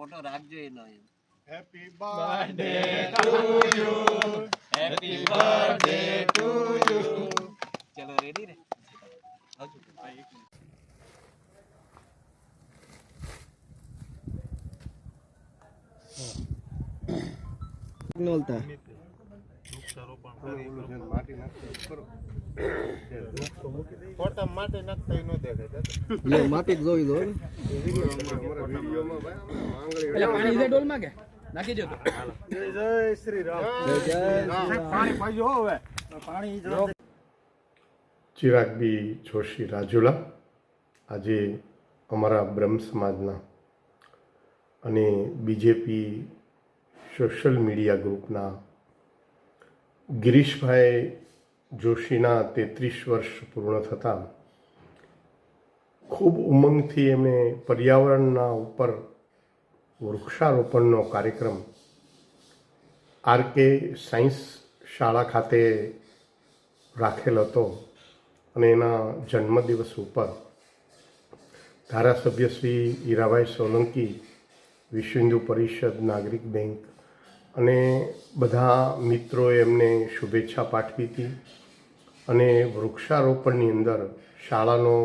Photo રાખજો એનો એમ. Happy birthday happy birthday to you ચલો રેડી ને નોલતા. માટી નાખી કરો ફોટા માટે નાખતા ન દેખાય લે માટી જોઈ લો અમારા વિડીયોમાં ભાઈ આંગળી એટલે પાણી છે ડોલમાં કે? નાખી દો જય શ્રી રામ. પાણી પાજો હવે. પાણી ચિરાગ જોશી રાજુલા. આજે અમારા બ્રહ્મ સમાજના અને બીજેપી સોશિયલ મીડિયા ગ્રુપના ગિરીશભાઈ જોશીના તેત્રીસ વર્ષ પૂર્ણ થતાં ખૂબ ઉમંગથી એમણે પર્યાવરણના ઉપર વૃક્ષારોપણનો કાર્યક્રમ આર કે સાયન્સ શાળા ખાતે રાખેલ હતો અને એના જન્મદિવસ ઉપર ધારાસભ્ય શ્રી ઈરાભાઈ સોલંકી, વિશ્વ હિન્દુ પરિષદ નાગરિક બેંક અને બધા મિત્રોએ એમને શુભેચ્છા પાઠવી હતી. અને વૃક્ષારોપણની અંદર શાળાનો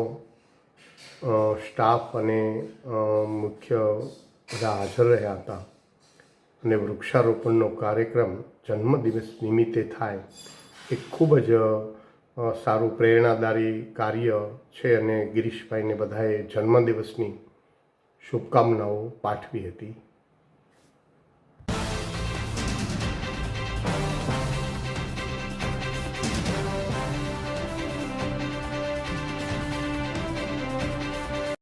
સ્ટાફ અને મુખ્ય બધા હાજર રહ્યા હતા. અને વૃક્ષારોપણનો કાર્યક્રમ જન્મદિવસ નિમિત્તે થાય એ ખૂબ જ સારું પ્રેરણાદારી કાર્ય છે અને ગિરીશભાઈને બધાએ જન્મદિવસની શુભકામનાઓ પાઠવી હતી.